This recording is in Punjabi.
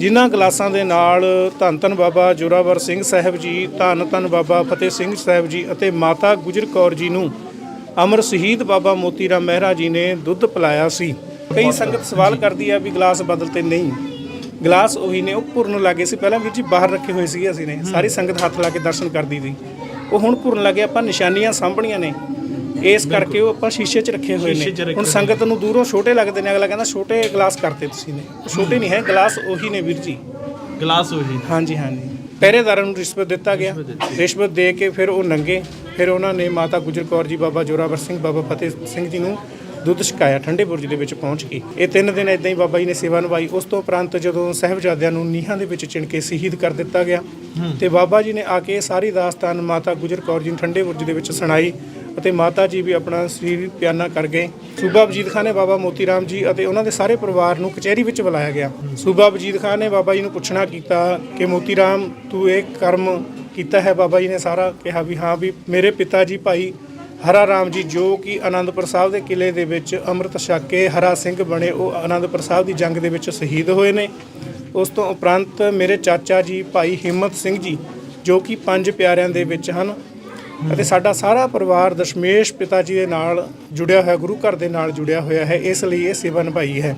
ਜਿਨ੍ਹਾਂ ਗਲਾਸਾਂ ਦੇ ਨਾਲ ਧੰਨ ਧੰਨ ਬਾਬਾ ਜੋਰਾਵਰ ਸਿੰਘ ਸਾਹਿਬ ਜੀ ਧੰਨ ਧੰਨ ਬਾਬਾ ਫਤਿਹ ਸਿੰਘ ਸਾਹਿਬ ਜੀ ਅਤੇ ਮਾਤਾ ਗੁਜਰ ਕੌਰ ਜੀ ਨੂੰ ਅਮਰ ਸ਼ਹੀਦ ਬਾਬਾ ਮੋਤੀ ਰਾਮ ਮਹਿਰਾ ਜੀ ਨੇ ਦੁੱਧ ਪਿਲਾਇਆ ਸੀ। ਕਈ ਸੰਗਤ ਸਵਾਲ ਕਰਦੀ ਆ ਵੀ ਗਲਾਸ ਬਦਲਤੇ ਨਹੀਂ। ਗਲਾਸ ਉਹੀ ਨੇ ਉਹ ਭੁਰਨ ਲੱਗੇ ਸੀ। ਪਹਿਲਾਂ ਵੀਰ ਜੀ ਬਾਹਰ ਰੱਖੇ ਹੋਏ ਸੀ ਅਸੀਂ ਨੇ। ਸਾਰੀ ਸੰਗਤ ਹੱਥ ਲਾ ਕੇ ਦਰਸ਼ਨ ਕਰਦੀ ਸੀ। ਉਹ ਹੁਣ ਭੁਰਨ ਲੱਗੇ ਆਪਾਂ ਨਿਸ਼ਾਨੀਆਂ ਸਾਂਭਣੀਆਂ ਨੇ। ਇਸ ਕਰਕੇ ਉਹ ਆਪਾਂ ਸ਼ੀਸ਼ੇ 'ਚ ਰੱਖੇ ਹੋਏ ਸ਼ੀਸ਼ੇ 'ਚ ਨੇ ਰੱਖੇ ਹੁਣ ਸੰਗਤ ਨੂੰ ਦੂਰੋਂ ਛੋਟੇ ਲੱਗਦੇ ਨੇ ਅਗਲਾ ਕਹਿੰਦਾ ਛੋਟੇ ਗਲਾਸ ਕਰਤੇ ਤੁਸੀਂ ਨੇ। ਉਹ ਛੋਟੇ ਨਹੀਂ ਹੈ ਗਲਾਸ ਉਹੀ ਨੇ ਵੀਰ ਜੀ। ਗਲਾਸ ਉਹੀ ਹਾਂਜੀ ਹਾਂਜੀ। ਪਹਿਰੇਦਾਰਾਂ ਨੂੰ ਰਿਸ਼ਵਤ ਦਿੱਤਾ ਗਿਆ। ਰਿਸ਼ਵਤ ਦੇ ਕੇ ਫਿਰ ਉਹ ਨੰਗੇ। ਫਿਰ ਉਹਨਾਂ ਨੇ ਮਾਤਾ ਗੁਜਰ ਕੌਰ ਜੀ ਬਾਬਾ ਜੋਰਾਵਰ ਸਿੰਘ ਬਾਬਾ ਫਤਿਹ ਸਿੰਘ ਜੀ ਨੂੰ ਦੁੱਧ ਛਕਾਇਆ ਠੰਡੇ ਬੁਰਜ ਦੇ ਵਿੱਚ ਪਹੁੰਚ ਕੇ। ਇਹ ਤਿੰਨ ਦਿਨ ਇਦਾਂ ਹੀ ਬਾਬਾ ਜੀ ਨੇ ਸੇਵਾ ਨਿਭਾਈ। ਉਸ ਤੋਂ ਉਪਰੰਤ ਜਦੋਂ ਸਾਹਿਬਜ਼ਾਦਿਆਂ ਨੂੰ ਨੀਹਾਂ ਦੇ ਵਿੱਚ ਚਿਣ ਕੇ ਸ਼ਹੀਦ ਕਰ ਦਿੱਤਾ ਗਿਆ ਤੇ ਬਾਬਾ ਜੀ ਨੇ ਆ ਕੇ ਸਾਰੀ ਦਾਸਤਾਨ ਮਾਤਾ ਗੁਜਰ ਕੌਰ ਜੀ ਠੰਡੇ ਬੁਰਜ ਦੇ ਵਿੱਚ ਸੁਣਾਈ ਅਤੇ ਮਾਤਾ ਜੀ ਵੀ ਆਪਣਾ ਸਰੀਰ ਪਿਆਨਾ ਕਰ ਗਏ। ਸੂਬਾ ਵਜੀਦ ਖਾਨ ਨੇ ਬਾਬਾ ਮੋਤੀ ਰਾਮ ਜੀ ਅਤੇ ਉਹਨਾਂ ਦੇ ਸਾਰੇ ਪਰਿਵਾਰ ਨੂੰ ਕਚਹਿਰੀ ਵਿੱਚ ਬੁਲਾਇਆ ਗਿਆ। ਸੂਬਾ ਵਜੀਦ ਖਾਨ ਨੇ ਬਾਬਾ ਜੀ ਨੂੰ ਪੁੱਛਣਾ ਕੀਤਾ ਕਿ ਮੋਤੀ ਰਾਮ ਤੂੰ ਇਹ ਕਰਮ ਕੀਤਾ ਹੈ? ਬਾਬਾ ਜੀ ਨੇ ਸਾਰਾ ਕਿਹਾ ਵੀ ਹਾਂ ਵੀ ਮੇਰੇ ਪਿਤਾ ਜੀ ਭਾਈ ਹਰਾ ਰਾਮ ਜੀ, ਜੋ ਕਿ ਆਨੰਦਪੁਰ ਸਾਹਿਬ ਦੇ ਕਿਲੇ ਦੇ ਵਿੱਚ ਅੰਮ੍ਰਿਤ ਛਕ ਕੇ ਹਰਾ ਸਿੰਘ ਬਣੇ, ਉਹ ਆਨੰਦਪੁਰ ਸਾਹਿਬ ਦੀ ਜੰਗ ਦੇ ਵਿੱਚ ਸ਼ਹੀਦ ਹੋਏ ਨੇ। ਉਸ ਤੋਂ ਉਪਰੰਤ ਮੇਰੇ ਚਾਚਾ ਜੀ, ਭਾਈ ਹਿੰਮਤ ਸਿੰਘ ਜੀ, ਜੋ ਕਿ ਪੰਜ ਪਿਆਰਿਆਂ ਦੇ ਵਿੱਚ ਹਨ ਅਤੇ ਸਾਡਾ ਸਾਰਾ ਪਰਿਵਾਰ ਦਸ਼ਮੇਸ਼ ਪਿਤਾ ਜੀ ਦੇ ਨਾਲ ਜੁੜਿਆ ਹੋਇਆ, ਗੁਰੂ ਘਰ ਦੇ ਨਾਲ ਜੁੜਿਆ ਹੋਇਆ ਹੈ, ਇਸ ਲਈ ਇਹ ਸੇਵਾ ਨਿਭਾਈ ਹੈ।